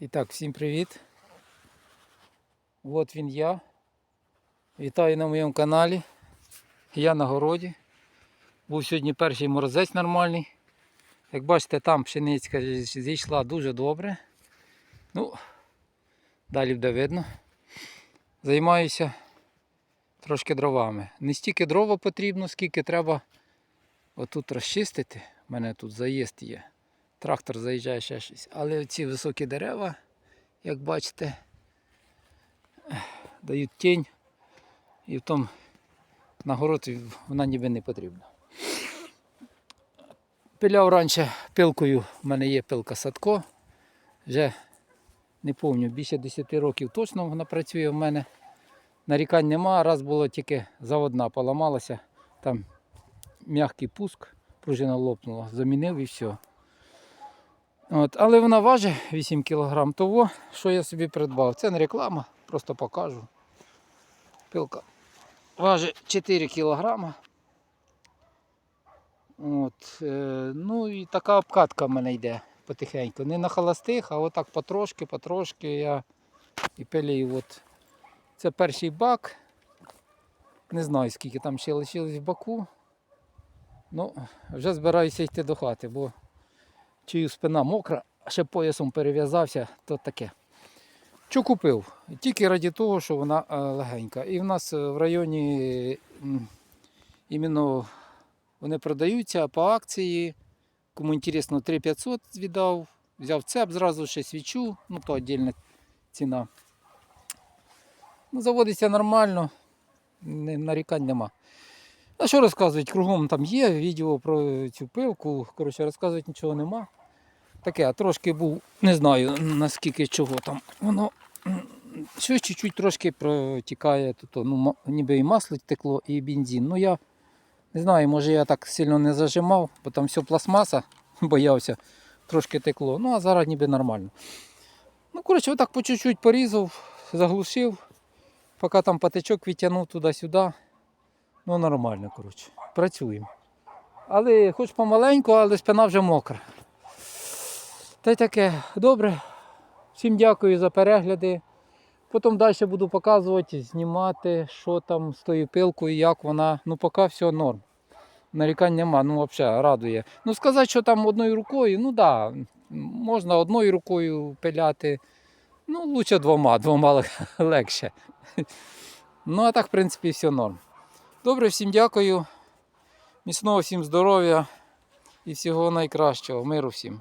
І так, всім привіт. От він я. Вітаю на моєму каналі. Я на городі. Був сьогодні перший морозець нормальний. Як бачите, там пшеницька зійшла дуже добре. Ну, далі буде видно. Займаюся трошки дровами. Не стільки дрова потрібно, скільки треба отут розчистити. У мене тут заїзд є. Трактор заїжджає ще щось. Але ці високі дерева, як бачите, дають тінь. І в тому на город вона ніби не потрібна. Пиляв раніше пилкою, в мене є пилка Садко. Вже не пам'ятаю, більше 10 років точно вона працює в мене. Нарікань нема, раз було тільки заводна поламалася, там м'який пуск, пружина лопнула, замінив і все. От, але вона важить 8 кг того, що я собі придбав. Це не реклама, просто покажу. Пилка важить 4 кг. От, е, ну і така обкатка в мене йде потихеньку. Не на холостих, а отак потрошки, потрошки я і пилюю. От. Це перший бак. Не знаю, скільки там ще лишилось в баку. Ну, вже збираюся йти до хати, бо чию спина мокра, ще поясом перев'язався, то таке. Що купив? Тільки раді того, що вона е, легенька. І в нас е, в районі іменно вони продаються по акції. Кому інтересно, 3500 віддав. Взяв цеп, зразу ще свічу, ну то віддільна ціна. Ну, заводиться нормально, нарікань нема. А що розказувати? Кругом там є відео про цю пилку. Коротше, розказувати нічого нема. Таке, трошки був, не знаю наскільки чого там. Воно щось чуть-чуть трошки протікає, тут, ну, ніби і масло текло, і бензин. Ну я не знаю, може я так сильно не зажимав, бо там все пластмаса, боявся, трошки текло. Ну а зараз ніби нормально. Ну, коротше, отак по чуть-чуть порізав, заглушив, поки там патичок відтягнув туди-сюди. Ну нормально, коротше. Працюємо. Але хоч помаленьку, але спина вже мокра. Та й таке, добре. Всім дякую за перегляди. Потім далі буду показувати, знімати, що там з тою пилкою, як вона. Ну, поки все норм. Нарікань нема, ну взагалі радує. Ну сказати, що там одною рукою, ну так, да, можна одною рукою пиляти. Ну, лучше двома, двома легше. Ну, а так, в принципі, все норм. Добре, всім дякую. Міцного всім здоров'я і всього найкращого. Миру всім.